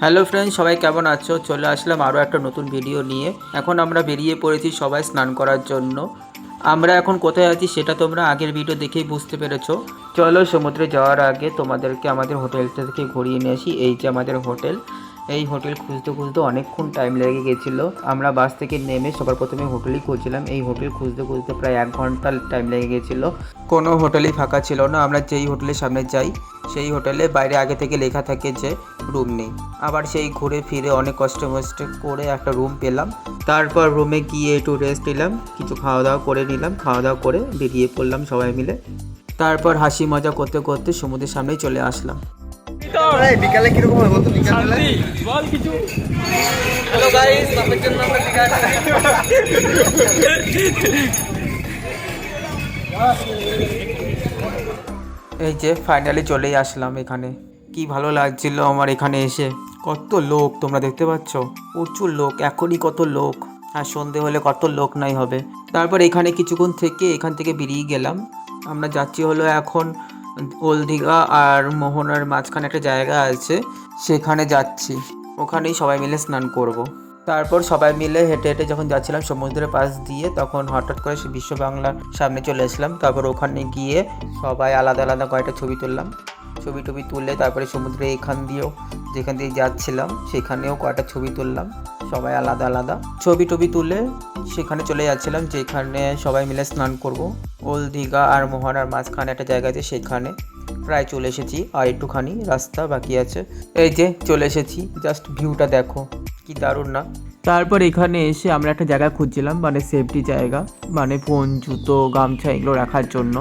Hello friend সবাই কেমন আছো? চলে আসলাম আরও একটা নতুন ভিডিও নিয়ে। এখন আমরা বেরিয়ে পড়েছি সবাই স্নান করার জন্য। আমরা এখন কোথায় আছি সেটা তোমরা আগের ভিডিও দেখেই বুঝতে পেরেছ। চলো সমুদ্রে যাওয়ার আগে তোমাদেরকে আমাদের হোটেলটা থেকে ঘুরিয়ে নিয়ে আসি। এই যে আমাদের হোটেল এই হোটেল খুঁজতে খুঁজতে অনেকক্ষণ টাইম লেগে গেছিল। আমরা বাস থেকে নেমে সবার প্রথমে হোটেলই খুঁজছিলাম। এই হোটেল খুঁজতে খুঁজতে প্রায় এক ঘণ্টা টাইম লেগে গেছিল। কোনো হোটেলই ফাঁকা ছিল না। আমরা যেই হোটেলের সামনে যাই, সেই হোটেলে বাইরে আগে থেকে লেখা থাকে যে রুম নেই। আবার সেই ঘুরে ফিরে অনেক কষ্ট মষ্ট করে একটা রুম পেলাম। তারপর রুমে গিয়ে একটু রেস্ট নিলাম। কিছু খাওয়া দাওয়া করে নিলাম। খাওয়া দাওয়া করে বেরিয়ে পড়লাম সবাই মিলে। তারপর হাসি মজা করতে করতে সমুদ্রের সামনেই চলে আসলাম। বিকালে কীরকম হবে বলতো? বিকালে বল কিছু। হ্যালো গাইস আপনার জন্য আমরা টিকাট এই যে ফাইনালি চলেই আসলাম এখানে। কি ভালো লাগছিল আমার এখানে এসে। কত লোক তোমরা দেখতে পাচ্ছ? প্রচুর লোক এখনই কত লোক। আর সন্ধে হলে কত লোক নাই হবে। তারপর এখানে কিছুক্ষণ থেকে এখান থেকে বেরিয়ে গেলাম। আমরা যাচ্ছি হলো এখন ওল দীঘা আর মোহনার মাঝখানে একটা জায়গা আছে, সেখানে যাচ্ছি। ওখানেই সবাই মিলে স্নান করব। তারপর সবাই মিলে হেঁটে হেঁটে যখন যাচ্ছিলাম সমুদ্রের পাশ দিয়ে, তখন হঠাৎ করে বিশ্ব বাংলার সামনে চলে এসলাম তারপর ওখানে গিয়ে সবাই আলাদা আলাদা কয়েকটা ছবি তুললাম। ছবি টবি তুলে তারপরে সমুদ্রে এখান দিয়েও, যেখান দিয়ে যাচ্ছিলাম, সেখানেও কয়েকটা ছবি তুললাম। সবাই আলাদা আলাদা। ছবি টবি তুলে সেখানে চলে যাচ্ছিলাম, যেখানে সবাই মিলে স্নান করব। ওল দীঘা আর মোহনার মাঝখানে একটা জায়গা আছে, সেখানে প্রায় চলে এসেছি। আর একটুখানি রাস্তা বাকি আছে। এই যে চলে এসেছি জাস্ট ভিউটা দেখো, কি দারুণ না? তারপর এখানে এসে আমরা একটা জায়গা খুঁজছিলাম মানে সেফটি জায়গা মানে ফোন জুতো, গামছা এগুলো রাখার জন্য।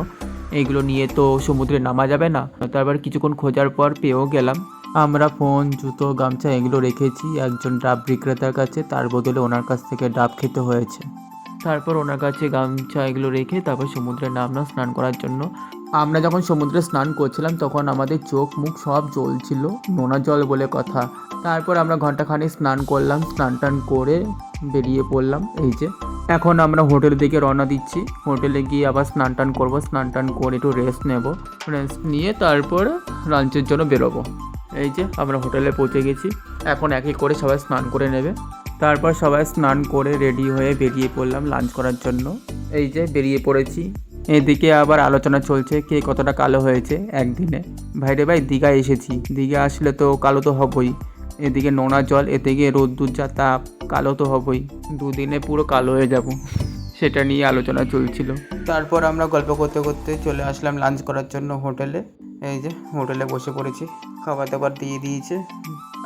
এইগুলো নিয়ে তো সমুদ্রে নামা যাবে না। তারপর কিছুক্ষণ খোঁজার পর পেয়েও গেলাম। আমরা ফোন, জুতো, গামছা এগুলো রেখেছি। একজন ডাব বিক্রেতার কাছে, তার বদলে ওনার কাছ থেকে ডাব খেতে হয়েছে। তারপর ওনার কাছে গামছা এগুলো রেখে তারপর সমুদ্রে নামলাম স্নান করার জন্য আমরা যখন সমুদ্রে স্নান করছিলাম, তখন আমাদের চোখ মুখ সব জ্বলছিল, নোনা জল বলে কথা। তারপর আমরা ঘন্টাখানেক স্নান করলাম, স্নান টান করে বেরিয়ে পড়লাম, এই যে। এখন আমরা হোটেলের দিকে রওনা দিচ্ছি। হোটেলে গিয়ে আবার স্নান টান করব, স্নান টান করে একটু রেস্ট নেব। রেস্ট নিয়ে তারপর লাঞ্চের জন্য বেরোবো। এই যে, আমরা হোটেলে পৌঁছে গেছি। এখন এক করে সবাই স্নান করে নেবে। তারপর সবাই স্নান করে রেডি হয়ে বেরিয়ে পড়লাম লাঞ্চ করার জন্য। এই যে, বেরিয়ে পড়েছি। এদিকে আবার আলোচনা চলছে কে কতটা কালো হয়েছে একদিনে। ভাইরে ভাই দীঘায় এসেছি। দীঘা আসলে তো কালো তো হবই। এদিকে নোনা জল, এদিকে রোদ্দুর যা তাপ, কালো তো হবই। দুদিনে পুরো কালো হয়ে যাব। সেটা নিয়ে আলোচনা চলছিল। তারপর আমরা গল্প করতে করতে চলে আসলাম লাঞ্চ করার জন্য হোটেলে। এই যে, হোটেলে বসে পড়েছি। খাবার দাবার দিয়ে দিয়েছে।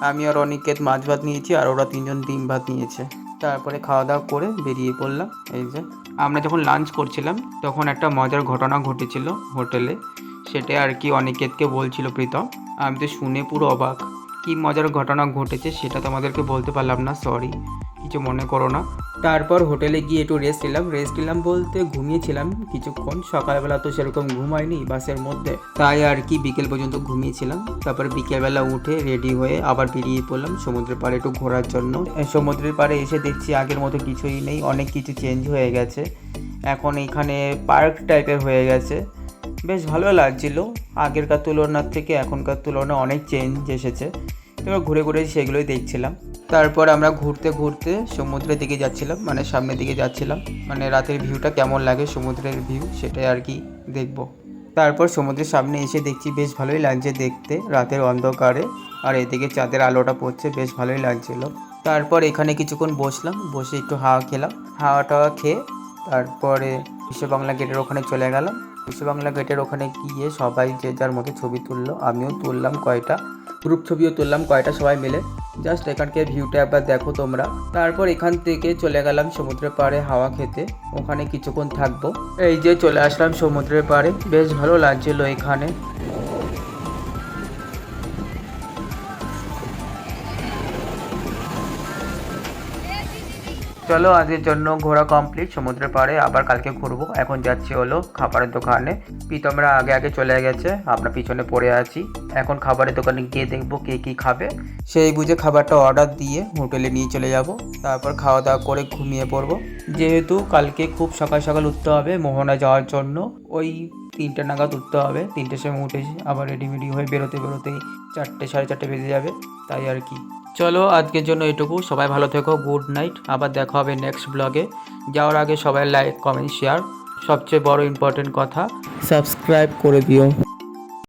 আমি আর অনিকেত মাছ ভাত নিয়েছি আর ওরা তিনজন ডিম ভাত নিয়েছে। তারপরে খাওয়া দাওয়া করে বেরিয়ে পড়লাম। এই যে, আমরা যখন লাঞ্চ করছিলাম, তখন একটা মজার ঘটনা ঘটেছিল হোটেলে। সেটা আর কি অনিকেতকে বলছিল প্রীতম। আমি তো শুনে পুরো অবাক। কি মজার ঘটনা ঘটেছে সেটা তোমাদেরকে বলতে পারলাম না সরি কিছু মনে করো না। তারপর হোটেলে গিয়ে একটু রেস্ট নিলাম। রেস্ট নিলাম বলতে ঘুমিয়েছিলাম কিছুক্ষণ। সকালবেলা তো সেরকম ঘুমায়নি বাসের মধ্যে। তাই আর কি বিকেল পর্যন্ত ঘুমিয়েছিলাম। তারপর বিকেলবেলা উঠে রেডি হয়ে আবার বেরিয়ে পড়লাম সমুদ্রের পাড়ে একটু ঘোরার জন্য। সমুদ্রের পাড়ে এসে দেখছি আগের মতো কিছুই নেই, অনেক কিছু চেঞ্জ হয়ে গেছে। এখন এখানে পার্ক টাইপের হয়ে গেছে। বেশ ভালো লাগছিল। আগেরকার তুলনার থেকে এখনকার তুলনায় অনেক চেঞ্জ এসেছে। এবার ঘুরে ঘুরে সেগুলোই দেখছিলাম। তারপর আমরা ঘুরতে ঘুরতে সমুদ্রের দিকে যাচ্ছিলাম মানে সামনের দিকে যাচ্ছিলাম। মানে রাতের ভিউটা কেমন লাগে সমুদ্রের ভিউ সেটাই আর কি দেখব। তারপর সমুদ্রের সামনে এসে দেখছি বেশ ভালোই লাগছে দেখতে, রাতের অন্ধকারে। আর এদিকে চাঁদের আলোটা পড়ছে, বেশ ভালোই লাগছিল। তারপর এখানে কিছুক্ষণ বসলাম, বসে একটু হাওয়া খেলাম। হাওয়া টাওয়া খেয়ে তারপরে বিশ্ব বাংলা গেটের ওখানে চলে গেলাম। বিশ্ব বাংলা গেটের ওখানে গিয়ে সবাই যে যার মতো ছবি তুললো, আমিও তুললাম কয়টা গ্রুপ ছবিও তুললাম, কয়টা সবাই মিলে। জাস্ট এখানকার ভিউটা একবার দেখো তোমরা। তারপর এখান থেকে চলে গেলাম সমুদ্রের পাড়ে হাওয়া খেতে। ওখানে কিছুক্ষণ থাকব। এই যে চলে আসলাম সমুদ্রের পাড়ে। বেশ ভালো লাগছিল এখানে। চলো, আজকের জন্য ঘোরা কমপ্লিট সমুদ্রের পাড়ে, আবার কালকে ঘুরবো। এখন যাচ্ছি হলো খাবারের দোকানে। প্রীতমরা আগে আগে চলে গেছে, আমরা পিছনে পড়ে আছি। এখন খাবারের দোকানে গিয়ে দেখব কে কি খাবে। সেই বুঝে খাবারটা অর্ডার দিয়ে হোটেলে নিয়ে চলে যাব। তারপর খাওয়া দাওয়া করে ঘুমিয়ে পড়ব। যেহেতু কালকে খুব সকাল সকাল উঠতে হবে মোহনা যাওয়ার জন্য, ওই তিনটে নাগাদ উঠতে হবে। তিনটের সময় উঠে আবার রেডিমেডি হয়ে বেরোতে বেরোতেই চারটে, সাড়ে চারটে বেজে যাবে। তাই আর কি। চলো, আজকের জন্য এটুকু। সবাই ভালো থেকো। গুড নাইট আবার দেখা হবে নেক্সট ব্লগে যাওয়ার আগে সবাই লাইক কমেন্ট শেয়ার সবচেয়ে বড় ইম্পর্টেন্ট কথা সাবস্ক্রাইব করে দিও।